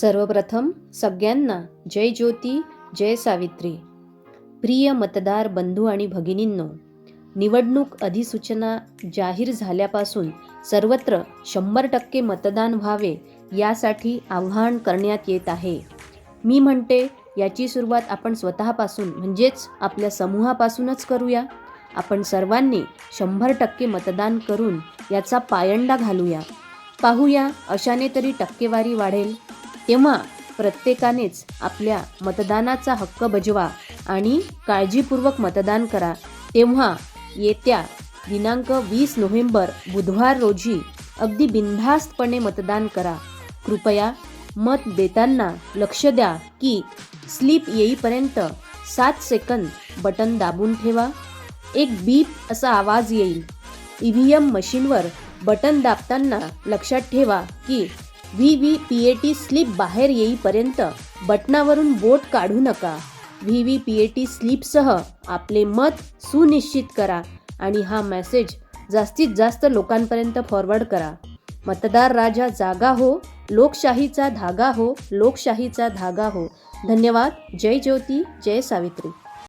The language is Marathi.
सर्वप्रथम सगळ्यांना जय ज्योती जय सावित्री. प्रिय मतदार बंधू आणि भगिनींनो निवडणूक अधिसूचना जाहीर झाल्यापासून सर्वत्र शंभर टक्के मतदान व्हावे यासाठी आव्हान करण्यात येत आहे. मी म्हणते याची सुरुवात आपण स्वतःपासून म्हणजेच आपल्या समूहापासूनच करूया. आपण सर्वांनी शंभर टक्के मतदान करून याचा पायंडा घालूया. पाहूया अशाने तरी टक्केवारी वाढेल. तेव्हा प्रत्येकानेच आपल्या मतदानाचा हक्क बजवा आणि काळजीपूर्वक मतदान करा. तेव्हा येत्या दिनांक वीस नोव्हेंबर बुधवार रोजी अगदी बिनधास्तपणे मतदान करा. कृपया मत देताना लक्ष द्या की स्लीप येईपर्यंत सात सेकंद बटन दाबून ठेवा. एक बीप असा आवाज येईल. ई व्ही एम मशीनवर बटन दाबताना लक्षात ठेवा की V V P A T slip बाहेर येईपर्यंत बटनावरून बोट काढू नका. V V P A T स्लिपसह आपले मत सुनिश्चित करा आणि हा मेसेज जास्तीत जास्त लोकांपर्यंत फॉरवर्ड करा. मतदार राजा जागा हो लोकशाहीचा धागा हो लोकशाहीचा धागा हो. धन्यवाद. जय ज्योती जय सावित्री.